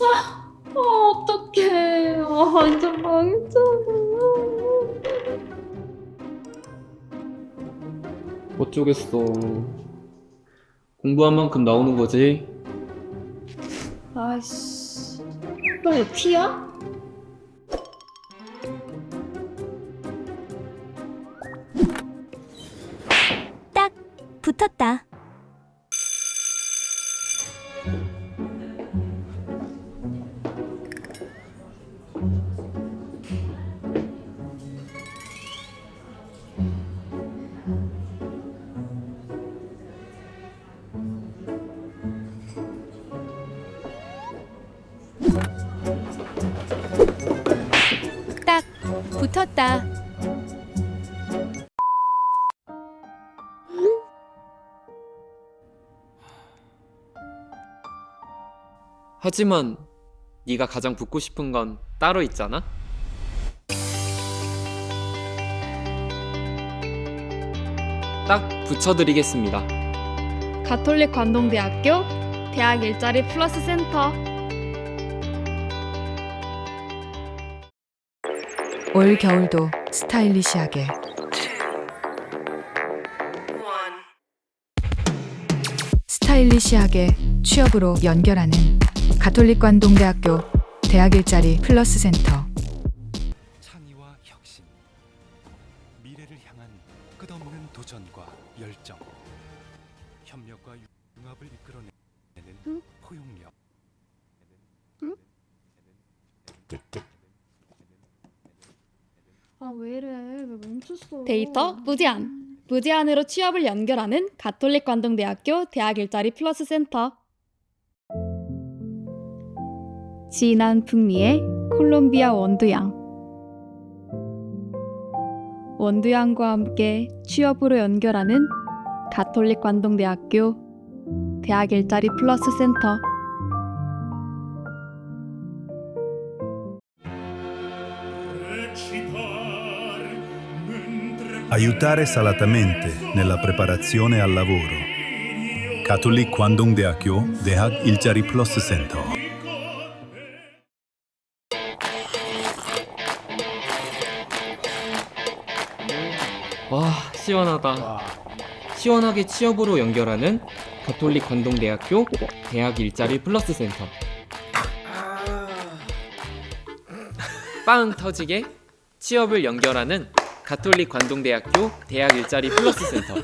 아, 어떡해. 아, 완전 망했잖아. 어쩌겠어. 공부한 만큼 나오는 거지. 아이씨. 너왜 티야? 딱 붙었다. 딱 붙었다. 하지만 네가 가장 붙고 싶은 건 따로 있잖아. 딱 붙여드리겠습니다. 가톨릭 관동대학교 대학 일자리 플러스 센터. 올 겨울도 스타일리시하게 스타일리시하게 취업으로 연결하는 가톨릭 관동대학교 대학 일자리 플러스 센터 창의와 혁신, 미래를 향한 끝없는 도전과 열정, 협력과 융합을 이끌어내는 포용력. 아, 왜 이래? 왜 멈췄어? 데이터 무제한. 무제한으로 취업을 연결하는 가톨릭 관동대학교 대학 일자리 플러스 센터. 진한 풍미의 콜롬비아 원두양. 원두양과 함께 취업으로 연결하는 가톨릭 관동대학교 대학 일자리 플러스 센터. Aiutare salatamente nella preparazione al lavoro. Kwandong Deakyo Dehag Ilchari Plus Center. 시원하다. 시원하게 취업으로 연결하는 가톨릭 관동대학교 대학 일자리 플러스 센터. 빵 터지게 취업을 연결하는 가톨릭 관동대학교 대학 일자리 플러스 센터.